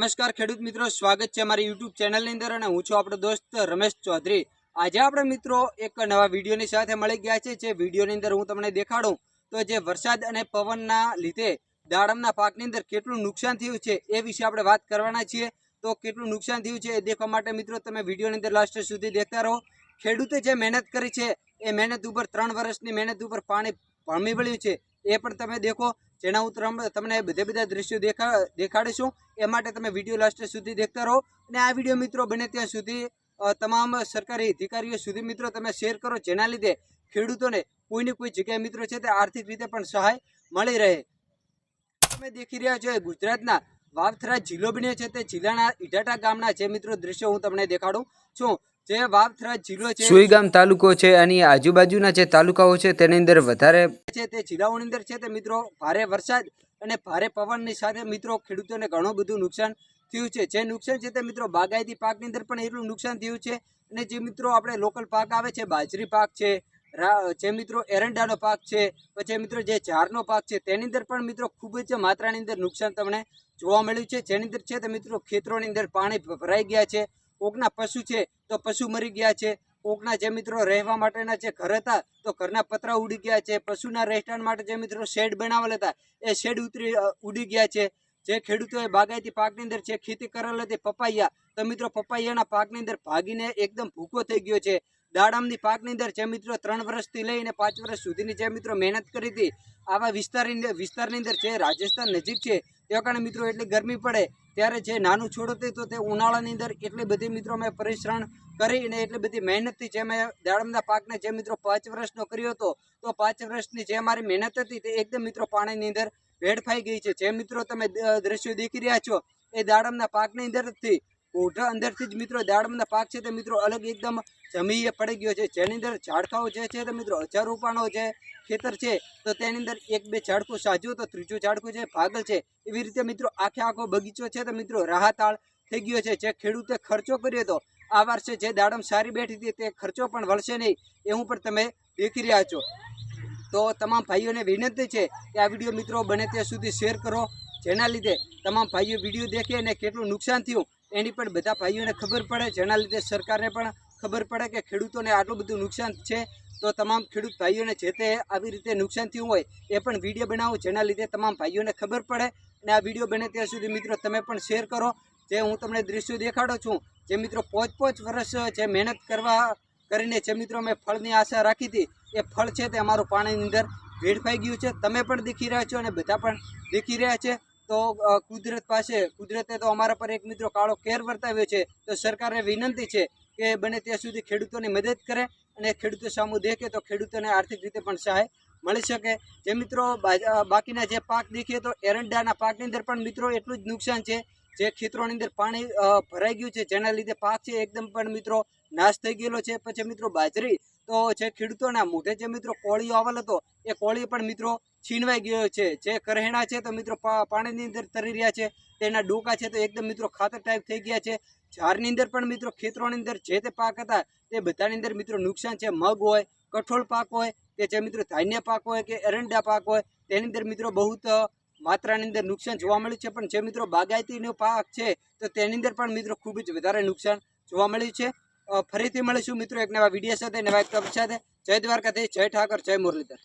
નમસ્કાર ખેડૂત મિત્રો, સ્વાગત છે અમારી યુટ્યુબ ચેનલની અંદર અને હું છું આપણો દોસ્ત રમેશ ચૌધરી. આજે આપણે મિત્રો એક નવા વિડીયોની સાથે મળી ગયા છે જે વિડીયોની અંદર હું તમને દેખાડું. તો જે વરસાદ અને પવનના લીધે દાડમના પાકની અંદર કેટલું નુકસાન થયું છે એ વિશે આપણે વાત કરવાના છીએ. તો કેટલું નુકસાન થયું છે એ દેખવા માટે મિત્રો તમે વિડીયોની અંદર લાસ્ટ સુધી દેખતા રહો. ખેડૂતે જે મહેનત કરી છે, એ મહેનત ઉપર ત્રણ વર્ષની મહેનત ઉપર પાણી ભમી વળ્યું છે. એ પણ તમે દેખો, જેના હું તમ- તમને બધે બધા દ્રશ્યો દેખા, દેખાડીશું. એ માટે તમે વીડિયો લાસ્ટ સુધી દેખતા રહો. અને આ વીડિયો મિત્રો બને ત્યાં સુધી તમામ સરકારી અધિકારીઓ સુધી મિત્રો તમે શેર કરો, જેના લીધે ખેડૂતોને કોઈને કોઈ જગ્યાએ મિત્રો છે તે આર્થિક રીતે પણ સહાય મળી રહે. તમે દેખી રહ્યા છો ગુજરાતના વાવથરા જિલ્લો બન્યો છે તે જિલ્લાના ઇટાટા ગામના જે મિત્રો દ્રશ્યો હું તમને દેખાડું છું. જે વાવથરા જિલ્લો છે સુઈગામ તાલુકો છે અને આજુબાજુના જે તાલુકાઓ છે તેની અંદર વધારે છે તે જિલ્લાઓની અંદર છે તે મિત્રો ભારે વરસાદ અને ભારે પવનની સાથે મિત્રો ખેડૂતોને ઘણું બધું નુકસાન થયું છે. જે નુકસાન છે તે મિત્રો બાગાયતી પાકની અંદર પણ એટલું નુકસાન થયું છે અને જે મિત્રો આપણે લોકલ પાક આવે છે બાજરી પાક છે જે મિત્રો એરંડાનો પાક છે પછી મિત્રો જે ઝારનો પાક છે તેની અંદર પણ મિત્રો ખૂબ જ માત્રાની અંદર નુકસાન તમને જોવા મળ્યું છે. જેની અંદર છે તે મિત્રો ખેતરોની અંદર પાણી ભરાઈ ગયા છે. કોકના પશુ છે તો પશુ મરી ગયા છે. કોકના જે મિત્રો રહેવા માટેના જે ઘર હતા તો ઘરના પતરા ઉડી ગયા છે. પશુના રહેઠાણ માટે જે મિત્રો શેડ બનાવેલ હતા એ શેડ ઉતરી ઉડી ગયા છે. જે ખેડૂતોએ બાગાયતી પાકની અંદર જે ખેતી કરેલ હતી પપૈયા, તો મિત્રો પપૈયાના પાકની અંદર ભાગીને એકદમ ભૂકો થઈ ગયો છે. દાડમની પાકની અંદર જે મિત્રો ત્રણ વર્ષથી લઈને પાંચ વર્ષ સુધીની જે મિત્રો મહેનત કરી હતી, આવા વિસ્તારની વિસ્તારની અંદર જે રાજસ્થાન નજીક છે તે કારણે મિત્રો એટલી ગરમી પડે ત્યારે જે નાનું છોડ હતું તો તે ઉનાળાની અંદર એટલી બધી મિત્રો મેં પરિશ્રમ કરી અને એટલી બધી મહેનતથી જે મેં દાડમના પાકને જે મિત્રો પાંચ વર્ષનો કર્યો હતો, તો પાંચ વર્ષની જે મારી મહેનત હતી તે એકદમ મિત્રો પાણીની અંદર વેડફાઈ ગઈ છે. જે મિત્રો તમે દ્રશ્યો દેખી રહ્યા છો, એ દાડમના પાકની અંદરથી ઓઢા અંદરથી જ મિત્રો દાડમના પાક છે તે મિત્રો અલગ એકદમ જમીએ પડી ગયો છે. જેની અંદર ઝાડકાઓ જે છે તે મિત્રો હજાર રૂપાણો છે ખેતર છે, તો તેની અંદર એક બે ઝાડકું સાજ્યું, તો ત્રીજું ઝાડકું છે ભાગલ છે, એવી રીતે મિત્રો આખે આખો બગીચો છે તો મિત્રો રાહતાળ થઈ ગયો છે. જે ખેડૂતે ખર્ચો કર્યો હતો આ વર્ષે જે દાડમ સારી બેઠી હતી તે ખર્ચો પણ વળશે નહીં એવું પણ તમે દેખી રહ્યા છો. તો તમામ ભાઈઓને વિનંતી છે કે આ વીડિયો મિત્રો બને ત્યાં સુધી શેર કરો. જેના લીધે તમામ ભાઈઓ વીડિયો દેખે અને કેટલું નુકસાન થયું એની પણ બધા ભાઈઓને ખબર પડે, જેના લીધે સરકારને પણ ખબર પડે કે ખેડૂતોને આટલું બધું નુકસાન છે. તો તમામ ખેડૂત ભાઈઓને જે તે આવી રીતે નુકસાન થયું હોય, એ પણ વીડિયો બનાવો, જેના લીધે તમામ ભાઈઓને ખબર પડે. અને આ વીડિયો બને ત્યાં સુધી મિત્રો તમે પણ શેર કરો. જે હું તમને દ્રશ્યો દેખાડો છું, જે મિત્રો પાંચ પાંચ વર્ષ જે મહેનત કરવા કરીને જે મિત્રો મેં ફળની આશા રાખી હતી, એ ફળ છે તે અમારું પાણીની અંદર વેડફાઈ ગયું છે. તમે પણ દેખી રહ્યા છો અને બધા પણ દેખી રહ્યા છે. તો કુદરત પાસે, કુદરતે તો અમારા પર એક મિત્રો કાળો કેર વર્તાવ્યો છે, તો સરકારને વિનંતી છે કે બને ત્યાં સુધી ખેડૂતોની મદદ કરે અને ખેડૂતો સામું દેખે તો ખેડૂતોને આર્થિક રીતે પણ સહાય મળી શકે. જે મિત્રો બાકીના જે પાક દેખીએ તો એરંડાના પાકની અંદર પણ મિત્રો એટલું જ નુકસાન છે, જે ખેતરોની અંદર પાણી ભરાઈ ગયું છે, જેના લીધે પાક છે એકદમ પણ મિત્રો નાશ થઈ ગયેલો છે. પછી મિત્રો બાજરી, તો જે ખેડૂતોના મોઢે જે મિત્રો કોળીઓ આવેલ હતો, એ કોળી પણ મિત્રો છીનવાઈ ગયો છે. જે કરહેણા છે તો મિત્રો પાણીની અંદર તરી રહ્યા છે. તેના ડોકા છે તો એકદમ મિત્રો ખાતર ટાઈપ થઈ ગયા છે. ઝાડની અંદર પણ મિત્રો ખેતરોની અંદર જે તે પાક હતા તે બધાની અંદર મિત્રો નુકસાન છે. મગ હોય, કઠોળ પાક હોય, કે જે મિત્રો ધાન્ય પાક હોય, કે એરંડા પાક હોય, તેની અંદર મિત્રો બહુ માત્રાની અંદર નુકસાન જોવા મળ્યું છે. પણ જે મિત્રો બાગાયતીનો પાક છે તો તેની અંદર પણ મિત્રો ખૂબ જ વધારે નુકસાન જોવા મળ્યું છે. ફરીથી મળીશું મિત્રો એક નવા વીડિયો સાથે, નવા એક સાથે. જય દ્વારકાથી જય ઠાકર, જય મુરલીધર.